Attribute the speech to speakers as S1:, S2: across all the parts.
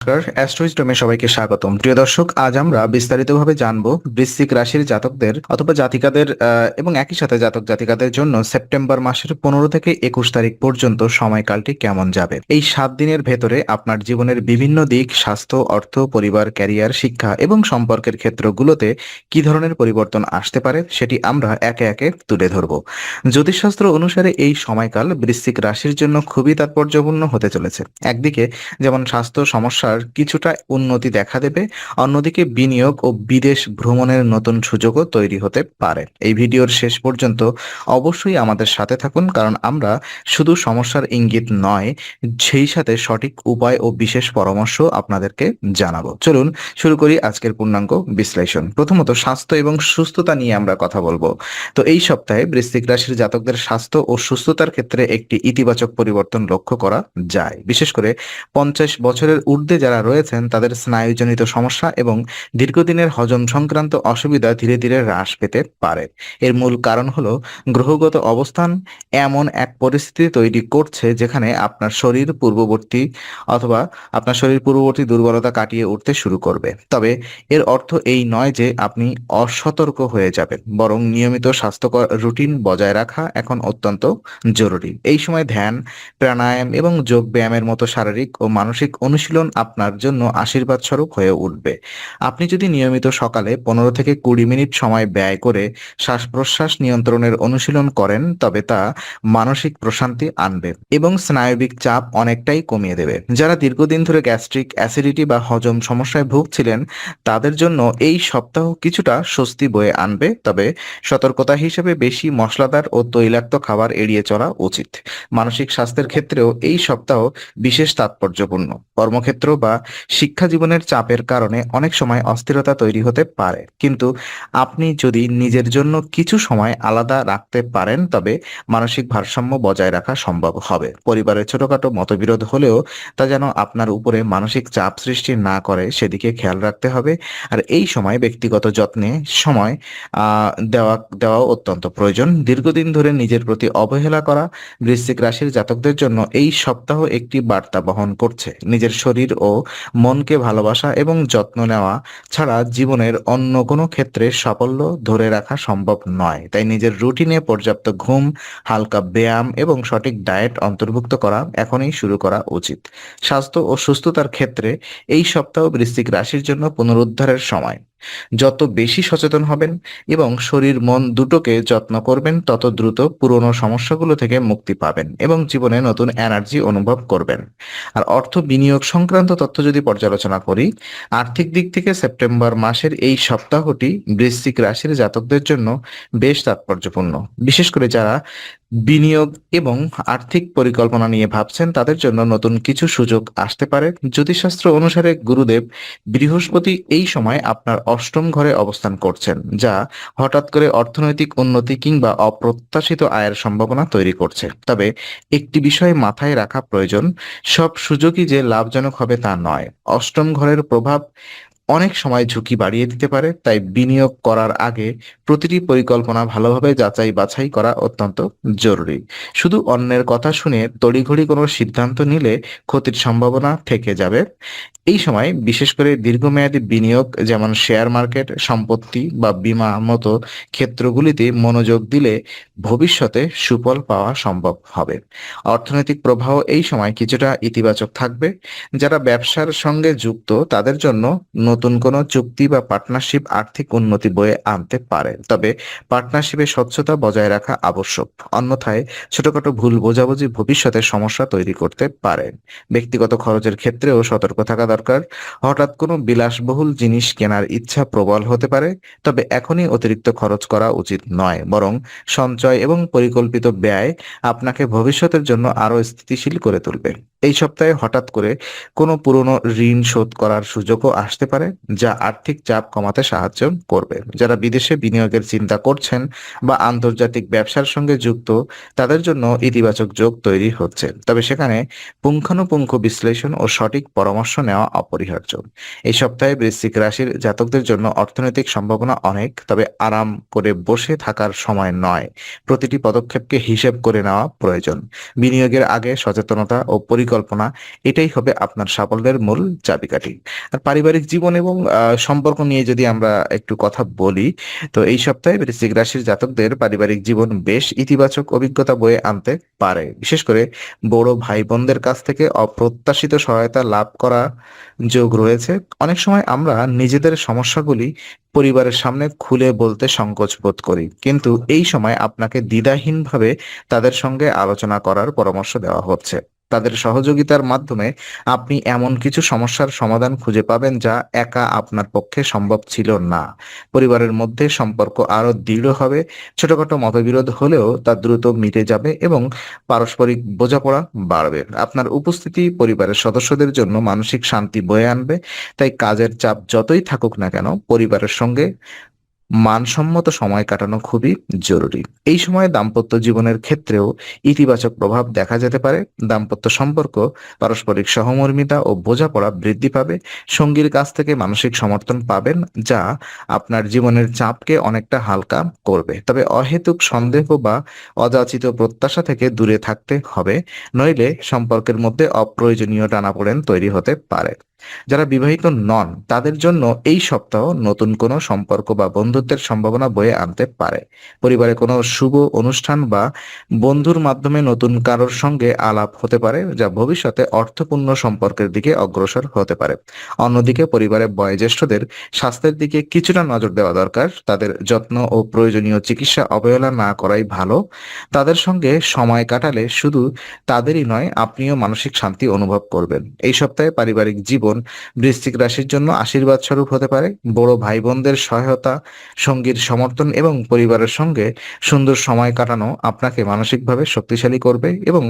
S1: নমস্কার অ্যাস্ট্রোইস্টমে সবাইকে স্বাগতম। প্রিয় দর্শক, আজ আমরা বিস্তারিতভাবে জানব বৃশ্চিক রাশির জাতকদের অথবা জাতিকাদের এবং একই সাথে জাতক জাতিকাদের জন্য সেপ্টেম্বর মাসের পনেরো থেকে একুশ তারিখ পর্যন্ত সময়কালটি কেমন যাবে। এই সাত দিনের ভেতরে আপনার জীবনের বিভিন্ন দিক, স্বাস্থ্য, অর্থ, পরিবার, ক্যারিয়ার, শিক্ষা এবং সম্পর্কের ক্ষেত্রগুলোতে কি ধরনের পরিবর্তন আসতে পারে সেটি আমরা একে একে তুলে ধরব। জ্যোতিষশাস্ত্র অনুসারে এই সময়কাল বৃশ্চিক রাশির জন্য খুবই তাৎপর্যপূর্ণ হতে চলেছে। একদিকে যেমন স্বাস্থ্য সমস্যার কিছুটা উন্নতি দেখা দেবে, অন্যদিকে বিনিয়োগ ও বিদেশ ভ্রমণের নতুন সুযোগও তৈরি হতে পারে। এই ভিডিওর শেষ পর্যন্ত অবশ্যই আমাদের সাথে থাকুন, কারণ আমরা শুধু সমস্যার ইঙ্গিত নয়, সেই সাথে সঠিক উপায় ও বিশেষ পরামর্শ আপনাদেরকে জানাব। চলুন শুরু করি আজকের পূর্ণাঙ্গ বিশ্লেষণ। প্রথমত, স্বাস্থ্য এবং সুস্থতা নিয়ে আমরা কথা বলব। তো এই সপ্তাহে বৃশ্চিক রাশির জাতকদের স্বাস্থ্য ও সুস্থতার ক্ষেত্রে একটি ইতিবাচক পরিবর্তন লক্ষ্য করা যায়। বিশেষ করে পঞ্চাশ বছরের ঊর্ধ্বে যারা রয়েছেন, তাদের স্নায়ুজনিত সমস্যা এবং দীর্ঘদিনের হজম সংক্রান্ত অসুবিধা ধীরে ধীরে হ্রাস পেতে পারে। এর মূল কারণ হলো গ্রহগত অবস্থান এমন এক পরিস্থিতি তৈরি করছে যেখানে আপনার শরীর পূর্ববর্তী অথবা আপনার শরীর পূর্ববর্তী দুর্বলতা কাটিয়ে উঠতে শুরু করবে। তবে এর অর্থ এই নয় যে আপনি অসতর্ক হয়ে যাবেন, বরং নিয়মিত স্বাস্থ্যকর রুটিন বজায় রাখা এখন অত্যন্ত জরুরি। এই সময় ধ্যান, প্রাণায়াম এবং যোগ ব্যায়ামের মতো শারীরিক ও মানসিক অনুশীলন আপনার জন্য আশীর্বাদ স্বরূপ হয়ে উঠবে। আপনি যদি নিয়মিত সকালে পনেরো থেকে কুড়ি মিনিট সময় ব্যয় করে শ্বাস প্রশ্বাস নিয়ন্ত্রণের অনুশীলন করেন, তবে তা মানসিক প্রশান্তি আনবে এবং স্নায়বিক চাপ অনেকটাই কমিয়ে দেবে। যারা দীর্ঘদিন ধরে গ্যাস্ট্রিক অ্যাসিডিটি বা হজম সমস্যায় ভুগছিলেন, তাদের জন্য এই সপ্তাহ কিছুটা স্বস্তি বয়ে আনবে, তবে সতর্কতা হিসেবে বেশি মশলাদার ও তৈলাক্ত খাবার এড়িয়ে চলা উচিত। মানসিক স্বাস্থ্যের ক্ষেত্রেও এই সপ্তাহ বিশেষ তাৎপর্যপূর্ণ। কর্মক্ষেত্র বা শিক্ষা জীবনের চাপের কারণে অনেক সময় অস্থিরতা তৈরি হতে পারে। কিন্তু আপনি যদি নিজের জন্য কিছু সময় আলাদা রাখতে পারেন, তবে মানসিক ভারসাম্য বজায় রাখা সম্ভব হবে। পরিবারের ছোটখাটো মতবিরোধ হলেও তা যেন আপনার উপরে মানসিক চাপ সৃষ্টি না করে, সেদিকে খেয়াল রাখতে হবে। আর এই সময় ব্যক্তিগত যত্নে সময় দেওয়া, দেওয়াও অত্যন্ত প্রয়োজন। দীর্ঘদিন ধরে নিজের প্রতি অবহেলা করা, বৃশ্চিক রাশির জাতকদের জন্য এই সপ্তাহ একটি বার্তা বহন করছে। নিজের শরীর ও মনকে ভালোবাসা এবং যত্ন নেওয়া ছাড়া জীবনের অন্য কোনো ক্ষেত্রে সাফল্য ধরে রাখা সম্ভব নয়। তাই নিজের রুটিনে পর্যাপ্ত ঘুম, হালকা ব্যায়াম এবং সঠিক ডায়েট অন্তর্ভুক্ত করা এখনই শুরু করা উচিত। স্বাস্থ্য ও সুস্থতার ক্ষেত্রে এই সপ্তাহ বৃশ্চিক রাশির জন্য পুনরুদ্ধারের সময়। যত বেশি সচেতন হবেন এবং শরীর মন দুটোকে যত্ন করবেন, তত দ্রুত পুরনো সমস্যাগুলো থেকে মুক্তি পাবেন এবং জীবনে নতুন এনার্জি অনুভব করবেন। আর অর্থ বিনিয়োগ সংক্রান্ত তথ্য যদি পর্যালোচনা করি, আর্থিক দিক থেকে সেপ্টেম্বর মাসের এই সপ্তাহটি বৃশ্চিক রাশির জাতকদের জন্য বেশ তাৎপর্যপূর্ণ। বিশেষ করে যারা বিনিয়োগ এবং আর্থিক পরিকল্পনা নিয়ে ভাবছেন, তাদের জন্য নতুন কিছু সুযোগ আসতে পারে। জ্যোতিষশাস্ত্র অনুসারে গুরুদেব বৃহস্পতি এই সময় আপনার অষ্টম ঘরে অবস্থান করছেন, যা হঠাৎ করে অর্থনৈতিক উন্নতি কিংবা অপ্রত্যাশিত আয়ের সম্ভাবনা তৈরি করছে। তবে একটি বিষয় মাথায় রাখা প্রয়োজন, সব সুযোগই যে লাভজনক হবে তা নয়। অষ্টম ঘরের প্রভাব অনেক সময় ঝুঁকি বাড়িয়ে দিতে পারে, তাই বিনিয়োগ করার আগে প্রতিটি পরিকল্পনা ভালোভাবে যাচাই বাছাই করা অত্যন্ত জরুরি। শুধু অন্যের কথা শুনে তড়িঘড়ি কোনো সিদ্ধান্ত নিলে ক্ষতির সম্ভাবনা থেকে যাবে। এই সময় বিশেষ করে দীর্ঘমেয়াদী বিনিয়োগ, যেমন শেয়ার মার্কেট, সম্পত্তি বা বীমা মতো ক্ষেত্রগুলিতে মনোযোগ দিলে ভবিষ্যতে সুফল পাওয়া সম্ভব হবে। অর্থনৈতিক প্রবাহ এই সময় কিছুটা ইতিবাচক থাকবে। যারা ব্যবসার সঙ্গে যুক্ত, তাদের জন্য নতুন কোনো চুক্তি বা পার্টনারশিপ আর্থিক উন্নতি বয়ে আনতে পারে। তবে পার্টনারশিপে স্বচ্ছতা বজায় রাখা আবশ্যক। অন্যথায় ছোটখাটো ভুল বোঝাবুঝি ভবিষ্যতে সমস্যা তৈরি করতে পারে। ব্যক্তিগত খরচের ক্ষেত্রেও সতর্ক থাকা দরকার। হঠাৎ কোনো বিলাসবহুল জিনিস কেনার ইচ্ছা প্রবল হতে পারে, তবে এখনই অতিরিক্ত খরচ করা উচিত নয়। বরং সঞ্চয় এবং পরিকল্পিত ব্যয় আপনাকে ভবিষ্যতের জন্য আরও স্থিতিশীল করে তুলবে। এই সপ্তাহে হঠাৎ করে কোনো পুরনো ঋণ শোধ করার সুযোগও আসতে পারে, যা আর্থিক চাপ কমাতে সাহায্য করবে। যারা বিদেশে বিনিয়োগের চিন্তা করছেন বা আন্তর্জাতিক ব্যবসার সঙ্গে যুক্ত, তাদের জন্য ইতিবাচক যোগ তৈরি হচ্ছে। তবে সেখানে পুঙ্খানুপুঙ্খ বিশ্লেষণ ও সঠিক পরামর্শ নেওয়া অপরিহার্য। এই সপ্তাহে বৃশ্চিক রাশির জাতকদের জন্য অর্থনৈতিক সম্ভাবনা অনেক, তবে আরাম করে বসে থাকার সময় নয়। প্রতিটি পদক্ষেপকে হিসেব করে নেওয়া প্রয়োজন। বিনিয়োগের আগে সচেতনতা ও পরিকল্পনা পরিকল্পনা, এটাই হবে আপনার সাফল্যের মূল চাবিকাঠি। আর পারিবারিক জীবন এবং সম্পর্ক নিয়ে যদি আমরা একটু কথা বলি, তো এই সপ্তাহে বৃশ্চিক রাশির জাতকদের পারিবারিক জীবন বেশ ইতিবাচক অভিজ্ঞতা বয়ে আনতে পারে। বিশেষ করে বড় ভাই বোনদের কাছ থেকে অপ্রত্যাশিত সহায়তা লাভ করা যোগ রয়েছে। অনেক সময় আমরা নিজেদের সমস্যাগুলি পরিবারের সামনে খুলে বলতে সংকোচ বোধ করি। কিন্তু এই সময় আপনাকে দ্বিধাহীনভাবে তাদের সঙ্গে আলোচনা করার পরামর্শ দেওয়া হচ্ছে। তাদের সহযোগিতার মাধ্যমে আপনি এমন কিছু সমস্যার সমাধান খুঁজে পাবেন যা একা আপনার পক্ষে সম্ভব ছিল না। পরিবারের মধ্যে সম্পর্ক আরও দৃঢ় হবে, ছোটখাটো মতবিরোধ হলেও তা দ্রুত মিটে যাবে এবং পারস্পরিক বোঝাপড়া বাড়বে। আপনার উপস্থিতি পরিবারের সদস্যদের জন্য মানসিক শান্তি বয়ে আনবে, তাই কাজের চাপ যতই থাকুক না কেন, পরিবারের সঙ্গে মানসম্মত সময় কাটানো খুবই জরুরি। এই সময়ে দাম্পত্য জীবনের ক্ষেত্রেও ইতিবাচক প্রভাব দেখা যেতে পারে। দাম্পত্য সম্পর্ক, পারস্পরিক সহমর্মিতা ও বোঝাপড়া বৃদ্ধি পাবে। সঙ্গীর কাছ থেকে মানসিক সমর্থন পাবেন, যা আপনার জীবনের চাপকে অনেকটা হালকা করবে। তবে অহেতুক সন্দেহ বা অযাচিত প্রত্যাশা থেকে দূরে থাকতে হবে, নইলে সম্পর্কের মধ্যে অপ্রয়োজনীয় টানাপোড়েন তৈরি হতে পারে। যারা বিবাহিত নন, তাদের জন্য এই সপ্তাহ নতুন কোনো সম্পর্ক বা বন্ধুত্বের সম্ভাবনা বয়ে আনতে পারে। পরিবারে কোনো শুভ অনুষ্ঠান বা বন্ধুর মাধ্যমে নতুন কারোর সঙ্গে আলাপ হতে পারে, যা ভবিষ্যতে অর্থপূর্ণ সম্পর্কের দিকে অগ্রসর হতে পারে। অন্যদিকে পরিবারে বয়োজ্যেষ্ঠদের স্বাস্থ্যের দিকে কিছুটা নজর দেওয়া দরকার। তাদের যত্ন ও প্রয়োজনীয় চিকিৎসা অবহেলা না করাই ভালো। তাদের সঙ্গে সময় কাটালে শুধু তাদেরই নয়, আপনিও মানসিক শান্তি অনুভব করবেন। এই সপ্তাহে পারিবারিক জীবন বৃশ্চিক রাশির জন্য আশীর্বাদ স্বরূপ হতে পারে। বড় ভাই বোনদের সহায়তা, সঙ্গীর সমর্থন এবং পরিবারের সঙ্গে সুন্দর সময় কাটানো আপনাকে মানসিকভাবে শক্তিশালী করবে এবং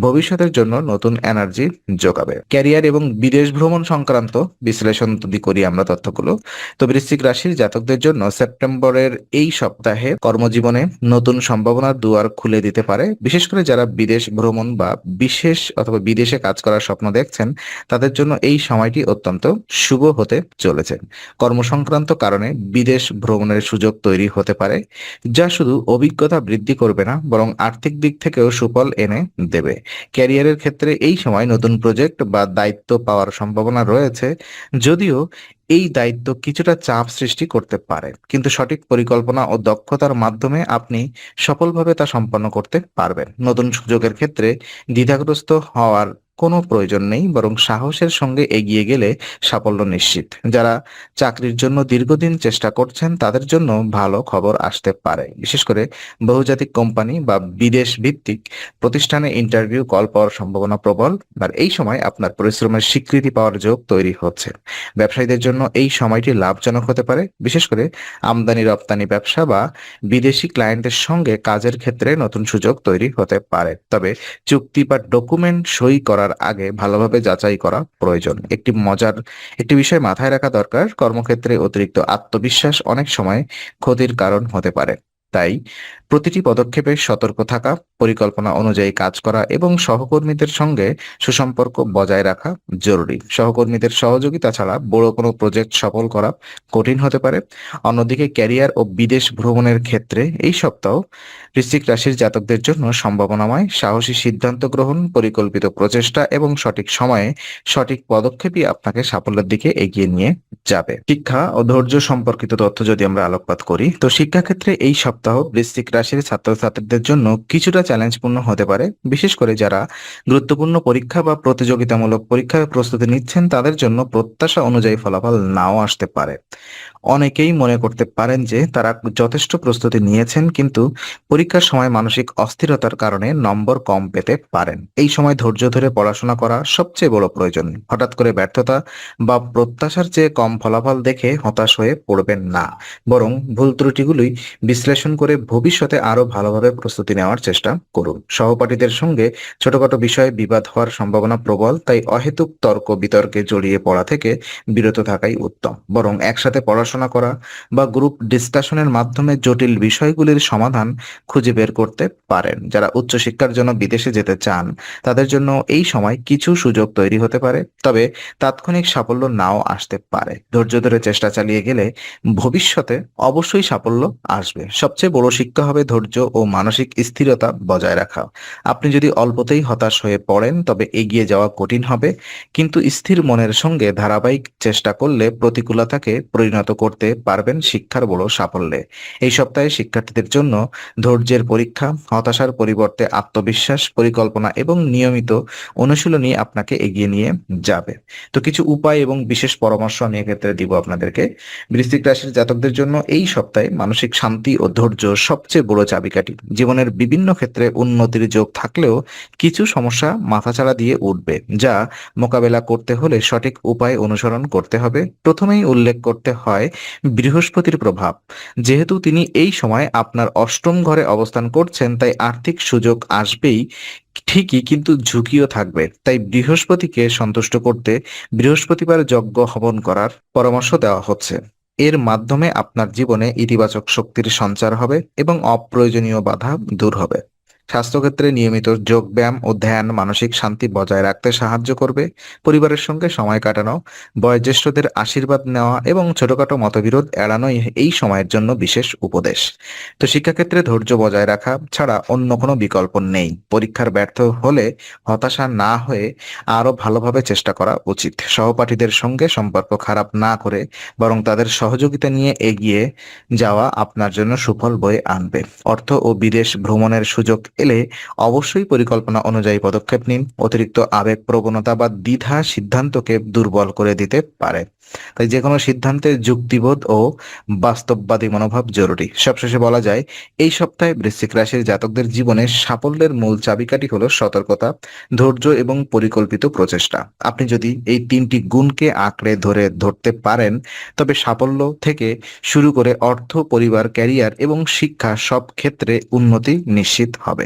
S1: ভবিষ্যতের জন্য নতুন এনার্জি যোগাবে ক্যারিয়ার এবং বিদেশ ভ্রমণ সংক্রান্ত বিশ্লেষণ যদি করি আমরা তথ্যগুলো। তো বৃশ্চিক রাশির জাতকদের জন্য সেপ্টেম্বরের এই সপ্তাহে কর্মজীবনে নতুন সম্ভাবনার দুয়ার খুলে দিতে পারে। বিশেষ করে যারা বিদেশ ভ্রমণ বা বিশেষ অথবা বিদেশে কাজ করার স্বপ্ন দেখছেন, তাদের জন্য এই সময়টি অত্যন্ত শুভ হতে চলেছে। কর্মসংক্রান্ত কারণে বিদেশ ভ্রমণের সুযোগ তৈরি হতে পারে, যা শুধু অভিজ্ঞতা বৃদ্ধি করবে না, বরং আর্থিক দিক থেকেও সুফল এনে দেবে। ক্যারিয়ারের ক্ষেত্রে এই সময় নতুন প্রজেক্ট বা দায়িত্ব পাওয়ার সম্ভাবনা রয়েছে, যদিও এই দায়িত্ব কিছুটা চাপ সৃষ্টি করতে পারে। কিন্তু সঠিক পরিকল্পনা ও দক্ষতার মাধ্যমে আপনি সফলভাবে তা সম্পন্ন করতে পারবেন। নতুন সুযোগের ক্ষেত্রে দ্বিধাগ্রস্ত হওয়ার কোনো প্রয়োজন নেই, বরং সাহসের সঙ্গে এগিয়ে গেলে সাফল্য নিশ্চিত। যারা চাকরির জন্য দীর্ঘদিন চেষ্টা করছেন, তাদের জন্য ভালো খবর আসতে পারে। বিশেষ করে বহুজাতিক কোম্পানি বা বিদেশ ভিত্তিক প্রতিষ্ঠানে ইন্টারভিউ কল পাওয়ার সম্ভাবনা প্রবল, আর এই সময় আপনার পরিশ্রমের স্বীকৃতি পাওয়ার যোগ তৈরি হচ্ছে। ব্যবসায়ীদের জন্য এই সময়টি লাভজনক হতে পারে, বিশেষ করে আমদানি, রপ্তানি ব্যবসা বা বিদেশি ক্লায়েন্টের সঙ্গে কাজের ক্ষেত্রে নতুন সুযোগ তৈরি হতে পারে। তবে চুক্তি বা ডকুমেন্ট সই করার আগে ভালোভাবে যাচাই করা প্রয়োজন। একটি মজার, একটি বিষয় মাথায় রাখা দরকার, কর্মক্ষেত্রে অতিরিক্ত আত্মবিশ্বাস অনেক সময় ক্ষতির কারণ হতে পারে। তাই প্রতিটি পদক্ষেপে সতর্ক থাকা, পরিকল্পনা অনুযায়ী কাজ করা এবং সহকর্মীদের সঙ্গে সুসম্পর্ক বজায় রাখা জরুরি। সহকর্মীদের সহযোগিতা ছাড়া বড় কোনো প্রজেক্ট সফল করা কঠিন হতে পারে। অন্যদিকে ক্যারিয়ার ও বিদেশ ভ্রমণের ক্ষেত্রে এই সপ্তাহ বৃশ্চিক রাশির জাতকদের জন্য সম্ভাবনাময়, সাহসী সিদ্ধান্ত গ্রহণ, পরিকল্পিত প্রচেষ্টা এবং সঠিক সময়ে সঠিক পদক্ষেপই আপনাকে সাফল্যের দিকে এগিয়ে নিয়ে যাবে। শিক্ষা ও ধৈর্য সম্পর্কিত তথ্য যদি আমরা আলোকপাত করি, তো শিক্ষাক্ষেত্রে এই সপ্তাহ বৃশ্চিক রাশির ছাত্রছাত্রীদের জন্য কিছুটা চ্যালেঞ্জপূর্ণ হতে পারে। বিশেষ করে যারা গুরুত্বপূর্ণ পরীক্ষা বা প্রতিযোগিতামূলক পরীক্ষার প্রস্তুতি নিচ্ছেন, তাদের জন্য প্রত্যাশা অনুযায়ী ফলাফল নাও আসতে পারে। অনেকেই মনে করতে পারেন যে তারা যথেষ্ট প্রস্তুতি নিয়েছেন, কিন্তু পরীক্ষার সময় মানসিক অস্থিরতার কারণে নম্বর কম পেতে পারেন। এই সময় ধৈর্য ধরে পড়াশোনা করা সবচেয়ে বড় প্রয়োজন। হঠাৎ করে ব্যর্থতা বা প্রত্যাশার চেয়ে কম ফলাফল দেখে হতাশ হয়ে পড়বেন না। বরং ভুল ত্রুটিগুলোই বিশ্লেষণ করে ভবিষ্যতে আরও ভালোভাবে প্রস্তুতি নেওয়ার চেষ্টা করুন। সহপাঠীদের সঙ্গে ছোটখাটো বিষয়ে বিবাদ হওয়ার সম্ভাবনা প্রবল, তাই অহেতুক তর্ক বিতর্কে জড়িয়ে পড়া থেকে বিরত থাকাই উত্তম। বরং একসাথে পড়াশোনা করা বা গ্রুপ ডিসকাশনের মাধ্যমে জটিল বিষয়গুলির সমাধান খুঁজে বের করতে পারেন। যারা উচ্চশিক্ষার জন্য বিদেশে যেতে চান, তাদের জন্য এই সময় কিছু সুযোগ তৈরি হতে পারে, তবে তাৎক্ষণিক সাফল্য নাও আসতে পারে। ধৈর্য ধরে চেষ্টা চালিয়ে গেলে ভবিষ্যতে অবশ্যই সাফল্য আসবে। সবচেয়ে বড় শিক্ষা হবে ভালোভাবে ধৈর্য ও মানসিক স্থিরতা বজায় রাখা। আপনি যদি অল্পতেই হতাশ হয়ে পড়েন, তবে এগিয়ে যাওয়া কঠিন হবে। কিন্তু স্থির মনের সঙ্গে ধারাবাহিক চেষ্টা করলে প্রতিকূলতাকে পরিণত করতে পারবেন শিক্ষার বড় সাফল্যে। এই সপ্তাহে শিক্ষার্থীদের জন্য ধৈর্যের পরীক্ষা, হতাশার পরিবর্তে আত্মবিশ্বাস, পরিকল্পনা এবং নিয়মিত অনুশীলনী আপনাকে এগিয়ে নিয়ে যাবে। তো কিছু উপায় এবং বিশেষ পরামর্শ আমি এক্ষেত্রে দিব আপনাদেরকে। বৃশ্চিক রাশির জাতকদের জন্য এই সপ্তাহে মানসিক শান্তি ও ধৈর্য সবচেয়ে বড় চাবিকাঠি। জীবনের বিভিন্ন ক্ষেত্রে উন্নতির যোগ থাকলেও কিছু সমস্যা মাথাচাড়া দিয়ে উঠবে, যা মোকাবেলা করতে হলে সঠিক উপায় অনুসরণ করতে হবে। প্রথমেই উল্লেখ করতে হয় বৃহস্পতির প্রভাব। যেহেতু তিনি এই সময় আপনার অষ্টম ঘরে অবস্থান করছেন, তাই আর্থিক সুযোগ আসবেই, ঠিকই কিন্তু ঝুঁকিও থাকবে। তাই বৃহস্পতিকে সন্তুষ্ট করতে বৃহস্পতিবার যজ্ঞ হবন করার পরামর্শ দেওয়া হচ্ছে। এর মাধ্যমে আপনার জীবনে ইতিবাচক শক্তির সঞ্চার হবে এবং অপ্রয়োজনীয় বাধা দূর হবে। স্বাস্থ্যক্ষেত্রে নিয়মিত যোগ ব্যায়াম ও ধ্যান মানসিক শান্তি বজায় রাখতে সাহায্য করবে। পরিবারের সঙ্গে সময় কাটানো, বয়োজ্যেষ্ঠদের আশীর্বাদ নেওয়া এবং ছোটখাটো মতবিরোধ এড়ানোই এই সময়ের জন্য বিশেষ উপদেশ। তো শিক্ষাক্ষেত্রে ধৈর্য বজায় রাখা ছাড়া অন্য কোনো বিকল্প নেই। পরীক্ষার ব্যর্থ হলে হতাশা না হয়ে আরও ভালোভাবে চেষ্টা করা উচিত। সহপাঠীদের সঙ্গে সম্পর্ক খারাপ না করে বরং তাদের সহযোগিতা নিয়ে এগিয়ে যাওয়া আপনার জন্য সুফল বয়ে আনবে। অর্থ ও বিদেশ ভ্রমণের সুযোগ এলে অবশ্যই পরিকল্পনা অনুযায়ী পদক্ষেপ নিন। অতিরিক্ত আবেগ, প্রবণতা বা দ্বিধা সিদ্ধান্তকে দুর্বল করে দিতে পারে। তাই যে কোনো সিদ্ধান্তে যুক্তিবোধ ও বাস্তববাদী মনোভাব জরুরি। সবশেষে বলা যায়, এই সপ্তাহে বৃশ্চিক রাশির জাতকদের জীবনে সাফল্যের মূল চাবিকাঠি হলো সতর্কতা, ধৈর্য এবং পরিকল্পিত প্রচেষ্টা। আপনি যদি এই তিনটি গুণকে আঁকড়ে ধরে ধরতে পারেন, তবে সাফল্য থেকে শুরু করে অর্থ, পরিবার, ক্যারিয়ার এবং শিক্ষা সব ক্ষেত্রে উন্নতি নিশ্চিত হবে।